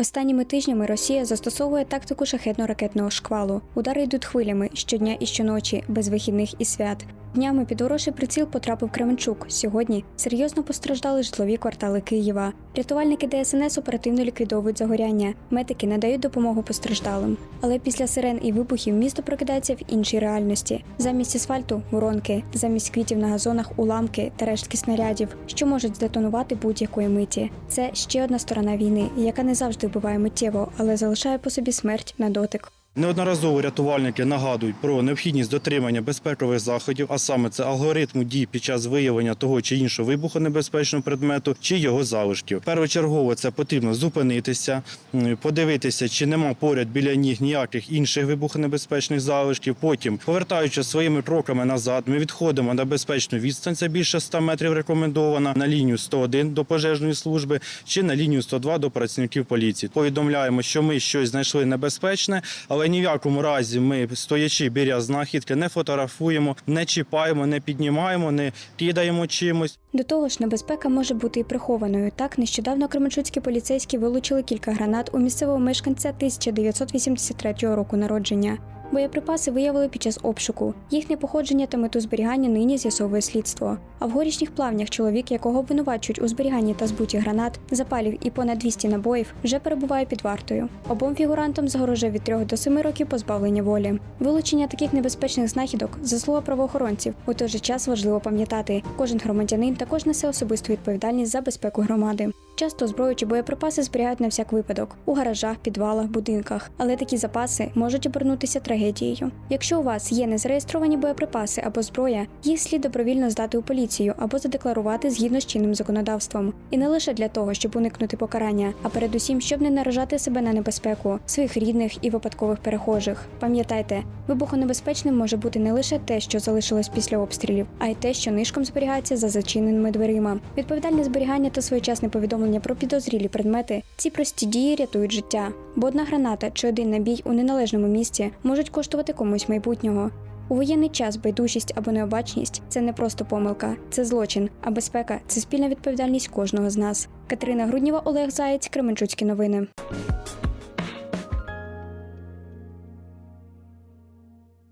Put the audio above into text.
Останніми тижнями Росія застосовує тактику шахетно-ракетного шквалу. Удари йдуть хвилями щодня і щоночі, без вихідних і свят. Днями під ворожий приціл потрапив Кременчук. Сьогодні серйозно постраждали житлові квартали Києва. Рятувальники ДСНС оперативно ліквідовують загоряння. Медики надають допомогу постраждалим. Але після сирен і вибухів місто прокидається в іншій реальності. Замість асфальту воронки, замість квітів на газонах уламки та рештки снарядів, що можуть здетонувати будь-якої миті. Це ще одна сторона війни, яка не завжди вбиває миттєво, але залишає по собі смерть на дотик. Неодноразово рятувальники нагадують про необхідність дотримання безпекових заходів, а саме це алгоритму дій під час виявлення того чи іншого вибухонебезпечного предмету чи його залишків. Першочергово це потрібно зупинитися, подивитися, чи нема поряд біля ніг ніяких інших вибухонебезпечних залишків. Потім, повертаючи своїми кроками назад, ми відходимо на безпечну відстань, це більше 100 метрів рекомендована, на лінію 101 до пожежної служби чи на лінію 102 до працівників поліції. Повідомляємо, що ми щось знайшли небезпечне, але ні в якому разі ми, стоячи біля знахідки, не фотографуємо, не чіпаємо, не піднімаємо, не кидаємо чимось. До того ж, небезпека може бути і прихованою. Так, нещодавно кременчуцькі поліцейські вилучили кілька гранат у місцевого мешканця 1983 року народження. Боєприпаси виявили під час обшуку. Їхнє походження та мету зберігання нині з'ясовує слідство. А в горішніх плавнях чоловік, якого обвинувачують у зберіганні та збуті гранат, запалів і понад 200 набоїв, вже перебуває під вартою. Обом фігурантам загрожує від 3 до 7 років позбавлення волі. Вилучення таких небезпечних знахідок заслуга правоохоронців. У той же час важливо пам'ятати, кожен громадянин також несе особисту відповідальність за безпеку громади. Часто зброю чи боєприпаси зберігають на всяк випадок у гаражах, підвалах, будинках, але такі запаси можуть обернутися трагедією. Якщо у вас є незареєстровані боєприпаси або зброя, їх слід добровільно здати у поліцію або задекларувати згідно з чинним законодавством. І не лише для того, щоб уникнути покарання, а передусім, щоб не наражати себе на небезпеку своїх рідних і випадкових перехожих. Пам'ятайте, вибухонебезпечним може бути не лише те, що залишилось після обстрілів, а й те, що нишком зберігається за зачиненими дверима. Відповідальне зберігання та своєчасне повідомлення про підозрілі предмети. Ці прості дії рятують життя, бо одна граната чи один набій у неналежному місці можуть коштувати комусь майбутнього. У воєнний час байдужість або необачність це не просто помилка, це злочин, а безпека це спільна відповідальність кожного з нас. Катерина Грудніва, Олег Заєць, Кременчуцькі новини.